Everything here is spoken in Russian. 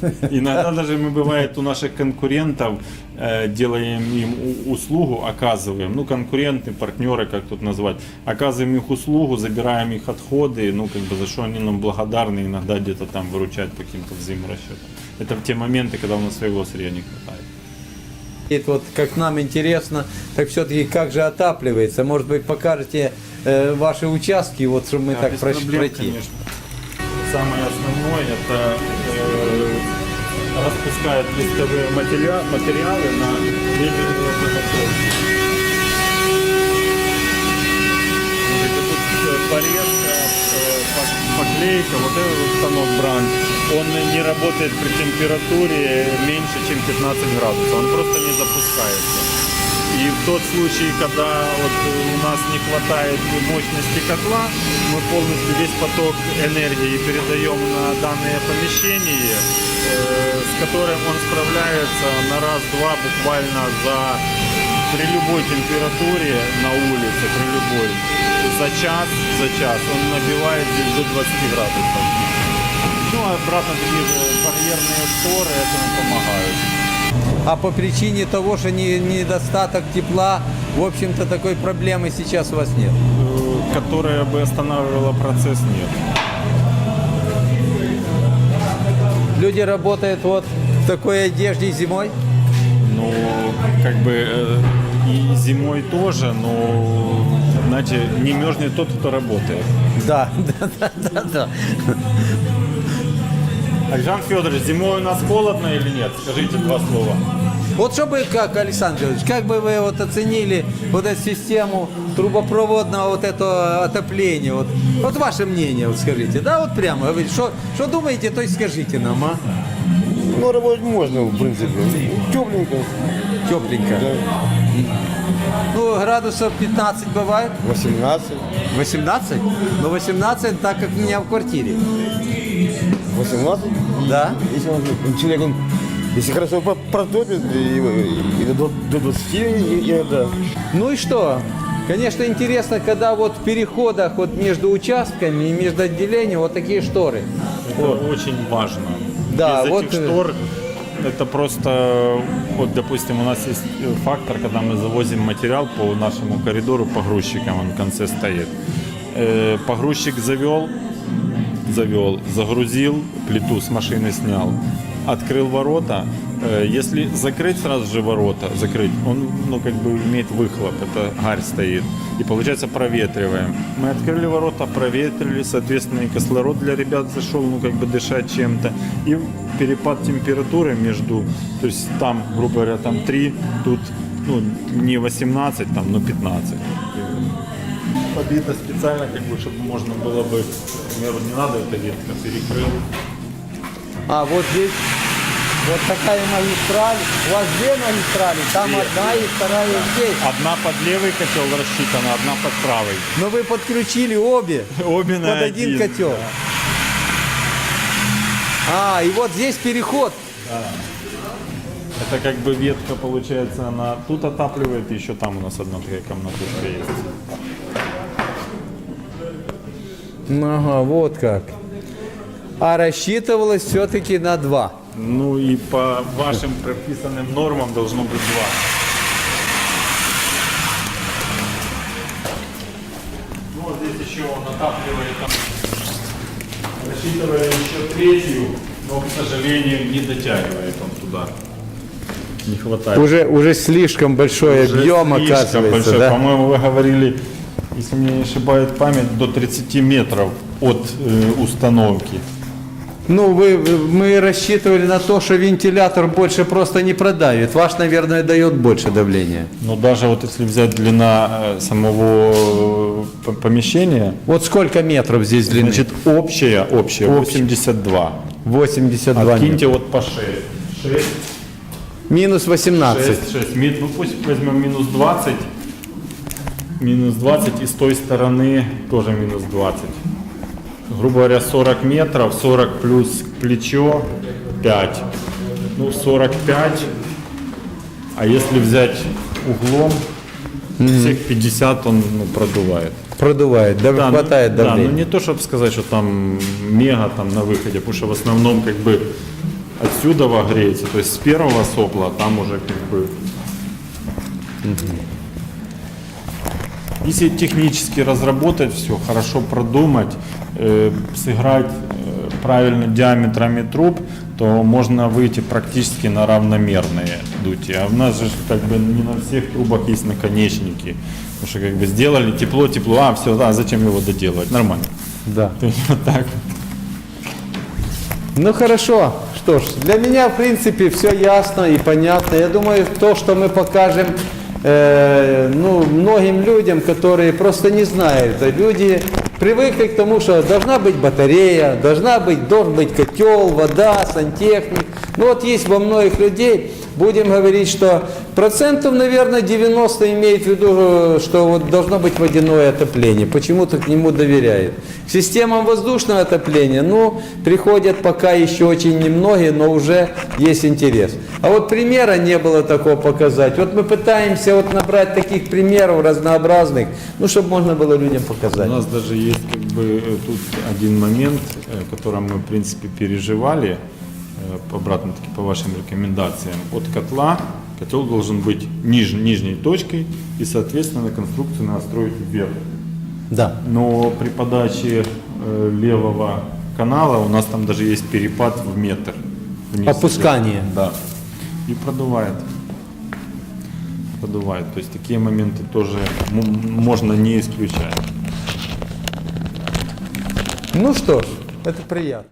Иногда даже мы, бывает, у наших конкурентов э, делаем им услугу, оказываем, ну, конкуренты, партнеры, как тут назвать, оказываем их услугу, забираем их отходы, ну, как бы, за что они нам благодарны, иногда где-то там выручать по каким-то взаиморасчетам. Это в те моменты, когда у нас своего сырья не хватает. И вот как нам интересно, так все-таки как же отапливается? Может быть, покажете э, ваши участки, вот чтобы мы Да, так прош- проблем, пройти. конечно. Самое основное это распускают листовые материа- материалы на мебельную заготовку. Э, Порезка, э, по- поклейка, вот этот вот станок Бранд, он не работает при температуре меньше, чем 15 градусов, он просто не запускается. И в тот случай, когда вот у нас не хватает мощности котла, мы полностью весь поток энергии передаем на данное помещение, э, которым он справляется на раз-два буквально за при любой температуре на улице, при любой, за час, за час он набивает здесь до 20 градусов. Ну, а обратно такие же барьерные шторы этому помогают. А по причине того, что не, недостаток тепла, в общем-то, такой проблемы сейчас у вас нет. Э, которая бы останавливала процесс, нет. Люди работают вот в такой одежде зимой. Ну, как бы э, и зимой тоже, но, знаете, не мерзнет тот, кто работает. Да, да, да, да, да. Александр Федорович, зимой у нас холодно или нет? Скажите два слова. Вот чтобы как, Александр Федорович, как бы вы вот оценили вот эту систему трубопроводного вот этого отопления? Вот, вот ваше мнение, вот скажите, да, вот прямо, говорите, что, что думаете, то и скажите нам, а? Ну, работать можно, в принципе. Тепленько. Тепленько. Ну, градусов 15 бывает, 18. 18? Ну, 18, так как у меня в квартире. 18. Да? Если он, человек, он, если хорошо протопит, и, и до, до 20 и- иногда. Ну и что? Конечно, интересно, когда вот в переходах вот между участками и между отделениями вот такие шторы. Это очень важно. Да, Без вот, этих э, штор это просто, вот, допустим, у нас есть э, фактор, когда мы завозим материал по нашему коридору погрузчикам, он в конце стоит. Э, Погрузчик завел, завел, загрузил, плиту с машины снял, открыл ворота. Э, Если закрыть сразу же ворота, закрыть, он, ну, как бы имеет выхлоп, это гарь стоит. И получается проветриваем. Мы открыли ворота, проветрили, соответственно, и кислород для ребят зашел, ну, как бы дышать чем-то. И перепад температуры между, то есть там, грубо говоря, там 3, тут, ну, не 18, там, но 15 побито специально, как бы, чтобы можно было бы, к примеру, не надо это ветка, перекрыл. А вот здесь вот такая магистраль. У вас две магистрали, там Две. одна и вторая здесь. Одна под левый котел рассчитана, одна под правый. Но вы подключили обе Обе на под один один, котел. А, и вот здесь переход. Это как бы ветка, получается, она тут отапливает, и еще там у нас одна такая комнатушка есть. Ага, вот как. А рассчитывалось все-таки на два. Ну и по вашим прописанным нормам должно быть два. Ну вот здесь еще он отапливает, там, рассчитывая еще третью, но, к сожалению, не дотягивает он туда. Не хватает. Уже, уже слишком большой Уже объем слишком оказывается, большой. да? По-моему, вы говорили, если меня не ошибает память, до 30 метров от э, установки. Ну, вы, мы рассчитывали на то, что вентилятор больше просто не продавит. Ваш, наверное, дает больше давления. Но даже вот если взять длина э, самого э, помещения, Вот сколько метров здесь длины? значит общая, общая 82. 82 Откиньте метра. вот по 6. 6, Минус 18. 6, 6. Ми- Ну пусть возьмем минус 20. Минус 20 и с той стороны тоже минус 20. Грубо говоря, 40 метров, 40 плюс плечо 5. Ну, 45. А если взять углом, всех 50 он ну, продувает. Продувает, да, Да, хватает ну, да, давления. ну не то, чтобы сказать, что там мега там на выходе, потому что в основном как бы отсюда греется, то есть с первого сопла, а там уже как бы... Если технически разработать все, хорошо продумать, сыграть э, правильно диаметрами труб, то можно выйти практически на равномерные дутия. А у нас же как бы не на всех трубах есть наконечники. Потому что как бы сделали тепло, тепло, а все, да, зачем его доделывать? Нормально. Да. То есть вот так. Ну хорошо, что ж, для меня в принципе все ясно и понятно. Я думаю, то, что мы покажем э, ну, многим людям, которые просто не знают, люди привыкли к тому, что должна быть батарея, должна быть, должен быть котел, вода, сантехник. Ну вот есть во многих людей, будем говорить, что процентов, наверное, 90 имеет в виду, что вот должно быть водяное отопление. Почему-то к нему доверяют. К системам воздушного отопления, ну, приходят пока еще очень немногие, но уже есть интерес. А вот примера не было такого показать. Вот мы пытаемся вот набрать таких примеров разнообразных, ну, чтобы можно было людям У показать. нас даже есть как бы э, тут один момент, э, который мы в принципе переживали, э, обратно таки по вашим рекомендациям. От котла котел должен быть ниж, нижней точкой и соответственно конструкцию настроить вверх. Да. Но при подаче э, левого канала у нас там даже есть перепад в метр. вниз Опускание. идет. Да. И продувает. Продувает. То есть такие моменты тоже можно не исключать. Ну что ж, это приятно.